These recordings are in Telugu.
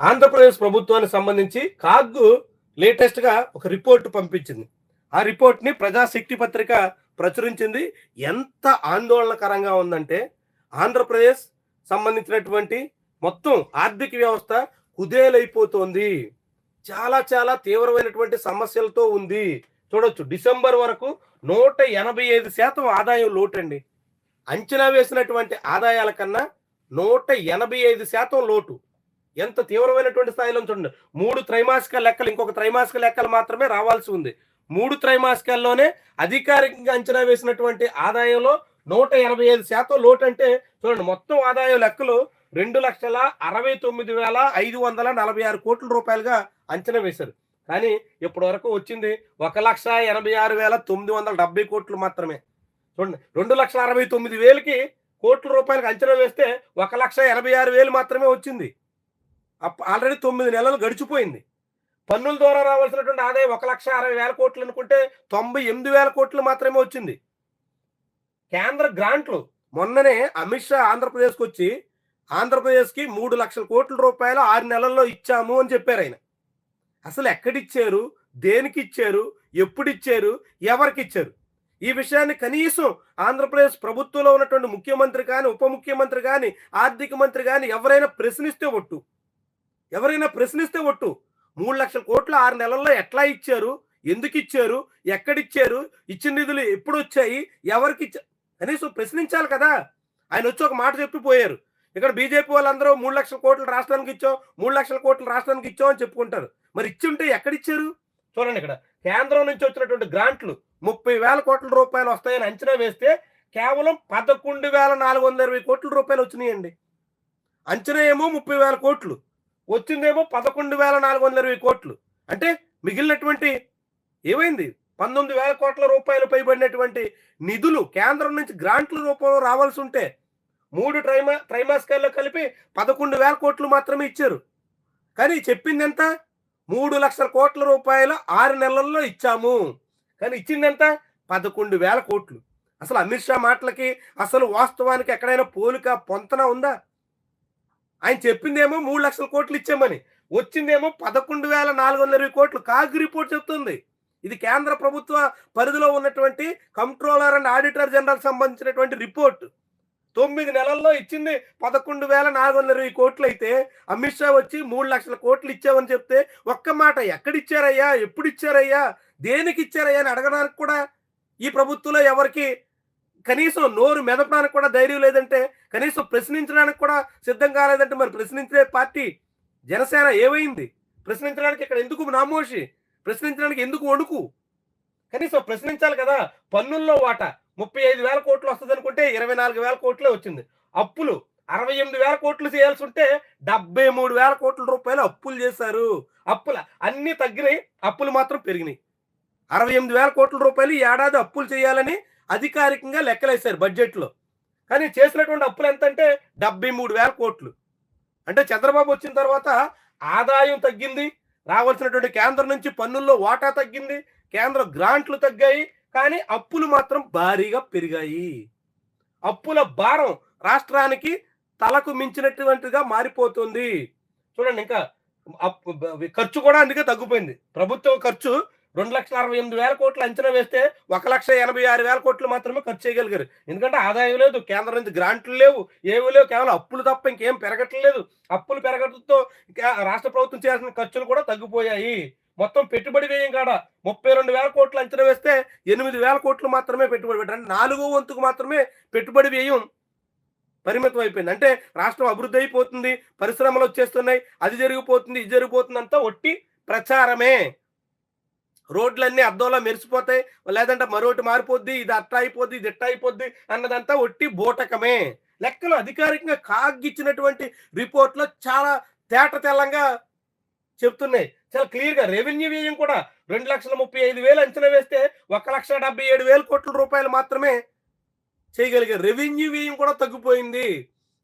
ఆంధ్రప్రదేశ్ ప్రభుత్వానికి సంబంధించి కాగ్ లేటెస్ట్గా ఒక రిపోర్ట్ పంపించింది. ఆ రిపోర్ట్ని ప్రజాశక్తి పత్రిక ప్రచురించింది. ఎంత ఆందోళనకరంగా ఉందంటే ఆంధ్రప్రదేశ్ సంబంధించినటువంటి మొత్తం ఆర్థిక వ్యవస్థ కుదేలైపోతోంది. చాలా చాలా తీవ్రమైనటువంటి సమస్యలతో ఉంది. చూడొచ్చు డిసెంబర్ వరకు నూట ఎనభై ఐదు శాతం ఆదాయం లోటండి. అంచనా వేసినటువంటి ఆదాయాల కన్నా నూట ఎనభై ఐదు శాతం లోటు. ఎంత తీవ్రమైనటువంటి స్థాయిలో చూడండి. మూడు త్రైమాసిక లెక్కలు ఇంకొక త్రైమాసిక లెక్కలు మాత్రమే రావాల్సి ఉంది. మూడు త్రైమాసికాల్లోనే అధికారికంగా అంచనా వేసినటువంటి ఆదాయంలో నూట ఎనభై ఐదు శాతం లోటు అంటే చూడండి మొత్తం ఆదాయం లెక్కలు రెండు లక్షల అరవై తొమ్మిది వేల ఐదు వందల నలభై ఆరు కోట్ల రూపాయలుగా అంచనా వేశారు. కానీ ఇప్పటి వరకు వచ్చింది ఒక లక్ష ఎనభై ఆరు వేల తొమ్మిది వందల డెబ్బై కోట్లు మాత్రమే. చూడండి రెండు లక్షల అరవై తొమ్మిది వేలకి కోట్ల రూపాయలకు అంచనా వేస్తే ఒక లక్ష ఎనభై ఆరు వేలు మాత్రమే వచ్చింది. ఆల్రెడీ తొమ్మిది నెలలు గడిచిపోయింది. పన్నుల ద్వారా రావాల్సినటువంటి ఆదాయం ఒక లక్ష అరవై వేల కోట్లు అనుకుంటే తొంభై ఎనిమిది వేల కోట్లు మాత్రమే వచ్చింది. కేంద్ర గ్రాంట్లు మొన్ననే అమిత్ షా ఆంధ్రప్రదేశ్కి వచ్చి ఆంధ్రప్రదేశ్కి మూడు లక్షల కోట్ల రూపాయలు ఆరు నెలల్లో ఇచ్చాము అని చెప్పారు ఆయన. అసలు ఎక్కడిచ్చారు? దేనికి ఇచ్చారు ఎప్పుడు ఇచ్చారు ఎవరికి ఇచ్చారు ఈ విషయాన్ని కనీసం ఆంధ్రప్రదేశ్ ప్రభుత్వంలో ఉన్నటువంటి ముఖ్యమంత్రి కానీ ఉప ముఖ్యమంత్రి కానీ ఆర్థిక మంత్రి కానీ ఎవరైనా ప్రశ్నిస్తే ఒట్టు. ఎవరైనా ప్రశ్నిస్తే ఒట్టు. మూడు లక్షల కోట్లు ఆరు నెలల్లో ఎట్లా ఇచ్చారు? ఎందుకు ఇచ్చారు? ఎక్కడిచ్చారు? ఇచ్చిన నిధులు ఎప్పుడు వచ్చాయి ఎవరికి కనీసం ప్రశ్నించాలి కదా. ఆయన వచ్చి ఒక మాట చెప్పి పోయారు ఇక్కడ బీజేపీ వాళ్ళందరూ మూడు లక్షల కోట్లు రాష్ట్రానికి ఇచ్చాం మూడు లక్షల కోట్లు రాష్ట్రానికి ఇచ్చాం అని చెప్పుకుంటారు. మరి ఇచ్చి ఉంటే ఎక్కడిచ్చారు? చూడండి ఇక్కడ. కేంద్రం నుంచి వచ్చినటువంటి గ్రాంట్లు ముప్పై వేల కోట్ల రూపాయలు వస్తాయని అంచనా వేస్తే కేవలం పదకొండు వేల నాలుగు వందల ఇరవై కోట్ల రూపాయలు వచ్చినాయండి. అంచనా ఏమో ముప్పై వేల కోట్లు. వచ్చిందేమో పదకొండు వేల నాలుగు వందల ఇరవై కోట్లు. అంటే మిగిలినటువంటి ఏమైంది? పంతొమ్మిది వేల కోట్ల రూపాయలు పైబడినటువంటి నిధులు కేంద్రం నుంచి గ్రాంట్ల రూపంలో రావాల్సి ఉంటే మూడు ట్రైమా ట్రైమాస్కాల్లో కలిపి పదకొండు వేల కోట్లు మాత్రమే ఇచ్చారు. కానీ చెప్పింది ఎంత మూడు లక్షల కోట్ల రూపాయలు ఆరు నెలల్లో ఇచ్చాము. కానీ ఇచ్చింది ఎంత పదకొండు వేల కోట్లు. అసలు అమిత్ షా మాటలకి అసలు వాస్తవానికి ఎక్కడైనా పోలిక పొంతన ఉందా? ఆయన చెప్పిందేమో మూడు లక్షల కోట్లు ఇచ్చామని. వచ్చిందేమో పదకొండు వేల నాలుగు వందల ఇరవై కోట్లు. కాగ్ రిపోర్ట్ చెప్తుంది. ఇది కేంద్ర ప్రభుత్వ పరిధిలో ఉన్నటువంటి కంట్రోలర్ అండ్ ఆడిటర్ జనరల్ సంబంధించినటువంటి రిపోర్ట్. తొమ్మిది నెలల్లో ఇచ్చింది పదకొండు వేల నాలుగు వందల ఇరవై కోట్లు అయితే అమిత్ షా వచ్చి మూడు లక్షల కోట్లు ఇచ్చామని చెప్తే ఒక్క మాట ఎక్కడిచ్చారయ్యా? ఎప్పుడు ఇచ్చారయ్యా దేనికి ఇచ్చారయ్యా అని అడగడానికి కూడా ఈ ప్రభుత్వంలో ఎవరికి కనీసం నోరు మెదపడానికి కూడా ధైర్యం లేదంటే కనీసం ప్రశ్నించడానికి కూడా సిద్ధం కాలేదంటే మరి ప్రశ్నించే పార్టీ జనసేన ఏమైంది? ప్రశ్నించడానికి ఇక్కడ ఎందుకు నామోషి? ప్రశ్నించడానికి ఎందుకు వణుకు? కనీసం ప్రశ్నించాలి కదా పన్నుల్లో వాటా. ముప్పై ఐదు వేల కోట్లు వస్తుంది అనుకుంటే ఇరవై నాలుగు వేల కోట్లే వచ్చింది. అప్పులు అరవై ఎనిమిది వేల కోట్లు చేయాల్సి ఉంటే డెబ్బై మూడు వేల కోట్ల రూపాయలు అప్పులు చేశారు. అప్పుల అన్నీ తగ్గినాయి అప్పులు మాత్రం పెరిగినాయి. అరవై ఎనిమిది వేల కోట్ల రూపాయలు ఏడాది అప్పులు చేయాలని అధికారికంగా లెక్కలేశారు బడ్జెట్లో. కానీ చేసినటువంటి అప్పులు ఎంత అంటే డెబ్బై మూడు వేల కోట్లు. అంటే చంద్రబాబు వచ్చిన తర్వాత ఆదాయం తగ్గింది రావాల్సినటువంటి కేంద్రం నుంచి పన్నుల్లో వాటా తగ్గింది కేంద్ర గ్రాంట్లు తగ్గాయి కానీ అప్పులు మాత్రం భారీగా పెరిగాయి. అప్పుల భారం రాష్ట్రానికి తలకు మించినటువంటిగా మారిపోతుంది. చూడండి ఇంకా అప్పు- ఖర్చు కూడా అందుకే తగ్గిపోయింది. ప్రభుత్వం ఖర్చు రెండు లక్షల అరవై ఎనిమిది వేల కోట్లు అంచనా వేస్తే ఒక లక్ష ఎనభై ఆరు వేల కోట్లు మాత్రమే ఖర్చు చేయగలిగారు. ఎందుకంటే ఆదాయం లేదు కేంద్రం నుంచి గ్రాంట్లు లేవు ఏమీ లేవు కేవలం అప్పులు తప్ప ఇంకేం పెరగట్లేదు. అప్పులు పెరగడంతో రాష్ట్ర ప్రభుత్వం చేయాల్సిన ఖర్చులు కూడా తగ్గిపోయాయి. మొత్తం పెట్టుబడి వ్యయం కాడ ముప్పై రెండు వేల కోట్లు అంచనా వేస్తే ఎనిమిది వేల కోట్లు మాత్రమే పెట్టుబడి పెట్టారు. అంటే నాలుగో వంతుకు మాత్రమే పెట్టుబడి వ్యయం పరిమితం అయిపోయింది. అంటే రాష్ట్రం అభివృద్ధి అయిపోతుంది పరిశ్రమలు వచ్చేస్తున్నాయి అది జరిగిపోతుంది ఇది జరిగిపోతుంది అంతా ఒట్టి ప్రచారమే. రోడ్లన్నీ అద్దంలో మెరిసిపోతాయి. లేదంటే మరొకటి మారిపోద్ది ఇది అట్ట అయిపోద్ది ఇది ఇట్ట అయిపోద్ది అన్నదంతా ఒట్టి బోటకమే. లెక్కలు అధికారికంగా కాగిచ్చినటువంటి రిపోర్ట్లో చాలా తేట తెల్లంగా చెప్తున్నాయి. చాలా క్లియర్గా రెవెన్యూ వ్యయం కూడా రెండు లక్షల ముప్పై ఐదు వేలు అంచనా వేస్తే ఒక లక్ష డెబ్బై ఏడు వేల కోట్ల రూపాయలు మాత్రమే చేయగలిగారు రెవెన్యూ వ్యయం కూడా తగ్గిపోయింది.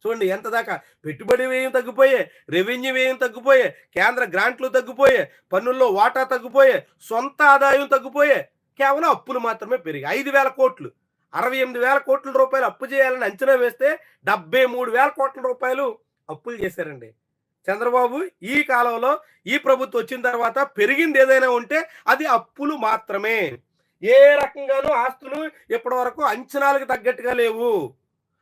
చూడండి ఎంత దాకా? పెట్టుబడి వ్యయం తగ్గిపోయే రెవెన్యూ వ్యయం తగ్గిపోయే కేంద్ర గ్రాంట్లు తగ్గిపోయే పన్నుల్లో వాటా తగ్గిపోయే సొంత ఆదాయం తగ్గిపోయే కేవలం అప్పులు మాత్రమే పెరిగి ఐదు వేల కోట్లు అరవై ఎనిమిది వేల కోట్ల రూపాయలు అప్పు చేయాలని అంచనా వేస్తే డెబ్బై మూడు వేల కోట్ల రూపాయలు అప్పులు చేశారండి. చంద్రబాబు ఈ కాలంలో ఈ ప్రభుత్వం వచ్చిన తర్వాత పెరిగింది ఏదైనా ఉంటే అది అప్పులు మాత్రమే. ఏ రకంగానూ ఆస్తులు ఇప్పటి వరకు అంచనాలకు తగ్గట్టుగా లేవు.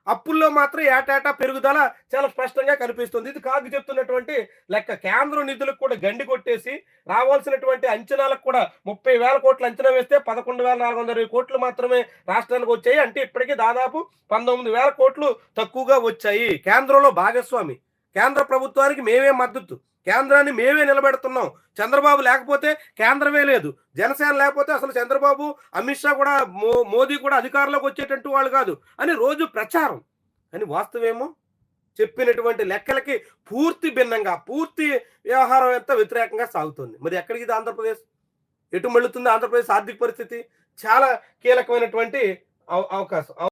అప్పుల్లో మాత్రం ఏటేటా పెరుగుదల చాలా స్పష్టంగా కనిపిస్తుంది. ఇది కాదు చెప్తున్నటువంటి లెక్క. కేంద్రం నిధులకు కూడా గండి కొట్టేసి రావాల్సినటువంటి అంచనాలకు కూడా ముప్పై వేల కోట్లు అంచనా వేస్తే పదకొండు వేల నాలుగు వందల కోట్లు మాత్రమే రాష్ట్రానికి వచ్చాయి. అంటే ఇప్పటికీ దాదాపు పంతొమ్మిది వేల కోట్లు తక్కువగా వచ్చాయి. కేంద్రంలో భాగస్వామి. కేంద్ర ప్రభుత్వానికి మేమే మద్దతు. కేంద్రాన్ని మేమే నిలబెడుతున్నాం. చంద్రబాబు లేకపోతే కేంద్రమే లేదు. జనసేన లేకపోతే అసలు చంద్రబాబు అమిత్ షా కూడా మో మోదీ కూడా అధికారంలోకి వచ్చేటట్టు వాళ్ళు కాదు. అని రోజు ప్రచారం. అని వాస్తవేమో? చెప్పినటువంటి లెక్కలకి పూర్తి భిన్నంగా పూర్తి వ్యవహారం ఎంత వ్యతిరేకంగా సాగుతుంది. మరి ఎక్కడికి ఇది ఆంధ్రప్రదేశ్? ఎటు మళ్ళుతుంది ఆంధ్రప్రదేశ్ ఆర్థిక పరిస్థితి? చాలా కీలకమైనటువంటి అవ- అవకాశం.